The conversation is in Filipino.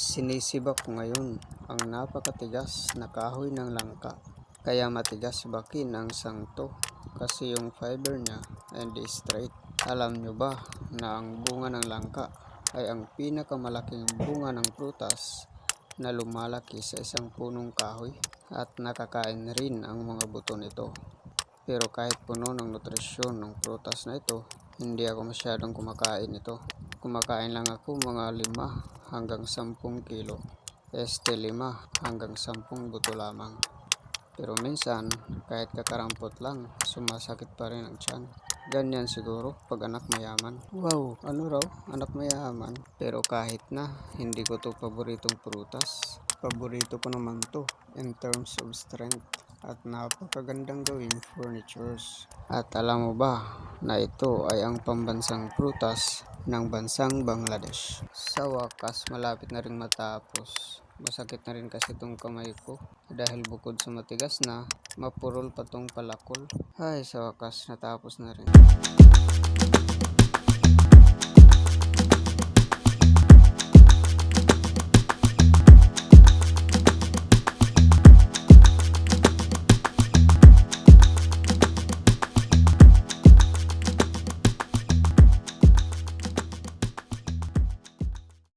Sinisibak ngayon ang napakatigas na kahoy ng langka. Kaya matigas bakin ang sangto kasi yung fiber niya hindi straight. Alam nyo ba na ang bunga ng langka ay ang pinakamalaking bunga ng prutas na lumalaki sa isang punong kahoy at nakakain rin ang mga buto nito. Pero kahit puno ng nutrisyon ng prutas na ito, hindi ako masyadong kumakain ito. Kumakain lang ako mga lima hanggang sampung kilo. Este lima hanggang sampung buto lamang. Pero minsan, kahit kakarampot lang, sumasakit pa rin ang tiyan. Ganyan siguro pag anak mayaman. Wow, ano raw? Anak mayaman. Pero kahit na, hindi ko to paboritong prutas. Paborito ko naman to in terms of strength at napakagandang gawing furnitures. At alam mo ba na ito ay ang pambansang prutas ng bansang Bangladesh. Sa wakas, malapit na rin matapos. Masakit na rin kasi itong kamay ko dahil bukod sa matigas na, mapurol pa tong palakol. Ay, sa wakas, natapos na rin.